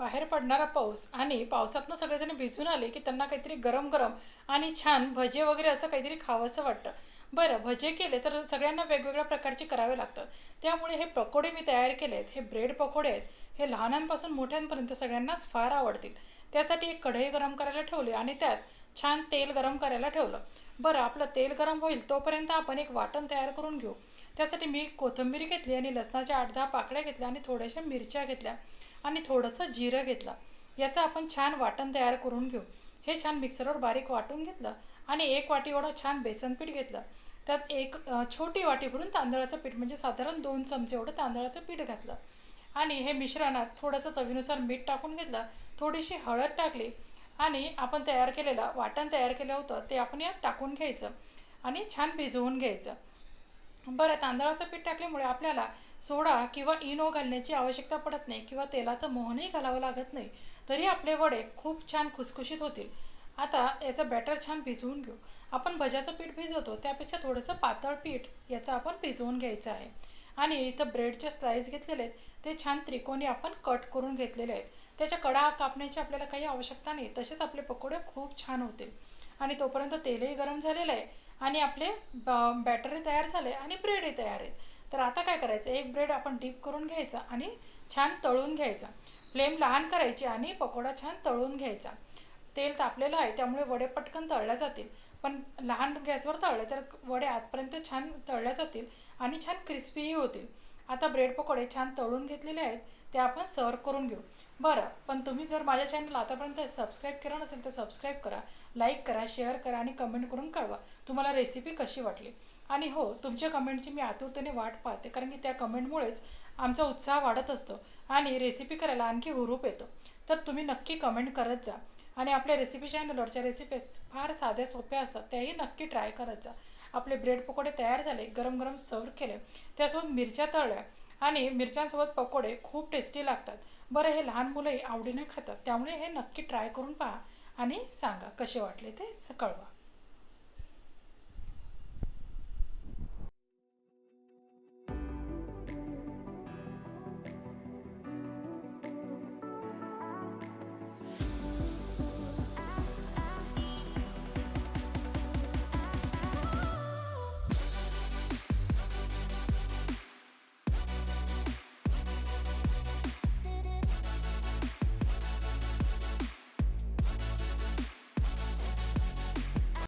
बाहेर पडणारा पाऊस आणि पावसातनं सगळेजण भिजून आले की त्यांना काहीतरी गरम गरम आणि छान भजे वगैरे असं काहीतरी खावंसं वाटतं. बरं भजे केले तर सगळ्यांना वेगवेगळ्या प्रकारचे करावे लागतात. त्यामुळे हे पकोडे मी तयार केले आहेत हे ब्रेड पकोडे आहेत हे लहानांपासून मोठ्यांपर्यंत सगळ्यांनाच फार आवडतील. त्यासाठी एक कढई गरम करायला ठेवली आणि त्यात छान तेल गरम करायला ठेवलं. बरं आपलं तेल गरम होईल तोपर्यंत आपण एक वाटण तयार करून घेऊ. त्यासाठी मी कोथिंबीर घेतली आणि लसणाच्या आठ दहा पाकळ्या घेतल्या आणि थोड्याशा मिरच्या घेतल्या आणि थोडंसं जिरं घेतलं. याचं आपण छान वाटण तयार करून घेऊ. हे छान मिक्सरवर बारीक वाटून घेतलं आणि एक वाटी एवढं छान बेसन पीठ घेतलं. त्यात एक छोटी वाटी भरून तांदळाचं पीठ म्हणजे साधारण दोन चमचे एवढं तांदळाचं पीठ घातलं. आणि हे मिश्रणात थोडंसं चवीनुसार मीठ टाकून घेतलं थोडीशी हळद टाकली आणि आपण तयार केलेलं वाटण तयार केलं होतं ते आपण यात टाकून घ्यायचं आणि छान भिजवून घ्यायचं. बरं तांदळाचं पीठ टाकल्यामुळे आपल्याला सोडा किंवा इनो घालण्याची आवश्यकता पडत नाही किंवा तेलाचं मोहनही घालावं लागत नाही तरी आपले वडे खूप छान खुसखुशीत होतील. आता याचं बॅटर छान भिजवून घेऊ. आपण भज्याचं पीठ भिजवतो त्यापेक्षा थोडंसं पातळ पीठ याचं आपण भिजवून घ्यायचं आहे. आणि इथं ब्रेडचे स्लाईस घेतलेले आहेत ते छान त्रिकोणी आपण कट करून घेतलेले आहेत. त्याच्या कडा कापण्याची आपल्याला काही आवश्यकता नाही तसेच आपले पकोडे खूप छान होतील. आणि तोपर्यंत तेलही गरम झालेलं आहे आणि आपले बॅटरी तयार झाले आणि ब्रेडही तयार आहेत. तर आता काय करायचं? एक ब्रेड आपण डीप करून घ्यायचा आणि छान तळून घ्यायचा. फ्लेम लहान करायची आणि पकोडा छान तळून घ्यायचा. तेल तापलेलं आहे त्यामुळे वडे पटकन तळल्या जातील. पण लहान गॅसवर तळले तर वडे आतपर्यंत छान तळल्या जातील आणि छान क्रिस्पीही होतील. आता ब्रेड पकोडे छान तळून घेतलेले आहेत ते आपण सर्व करून घेऊ. बरं पण तुम्ही जर माझ्या चॅनल आतापर्यंत सबस्क्राईब केलं नसेल तर सबस्क्राईब करा लाईक करा शेअर करा आणि कमेंट करून कळवा तुम्हाला रेसिपी कशी वाटली. आणि हो तुमच्या कमेंटची मी आतुरतेने वाट पाहते कारण की त्या कमेंटमुळेच आमचा उत्साह वाढत असतो आणि रेसिपी करायला आणखी हुरूप येतो. तर तुम्ही नक्की कमेंट करत जा. आणि आपल्या रेसिपी चॅनलवरच्या रेसिपीज फार साध्या सोप्या असतात त्याही नक्की ट्राय करत जा. आपले ब्रेड पकोडे तयार झाले गरम गरम सर्व केले. त्यासोबत मिरच्या तळल्या आणि मिरच्यांसोबत पकोडे खूप टेस्टी लागतात. बरं हे लहान मुलंही आवडीने खातात. त्यामुळे हे नक्की ट्राय करून पहा आणि सांगा कसे वाटले ते स- कळवा.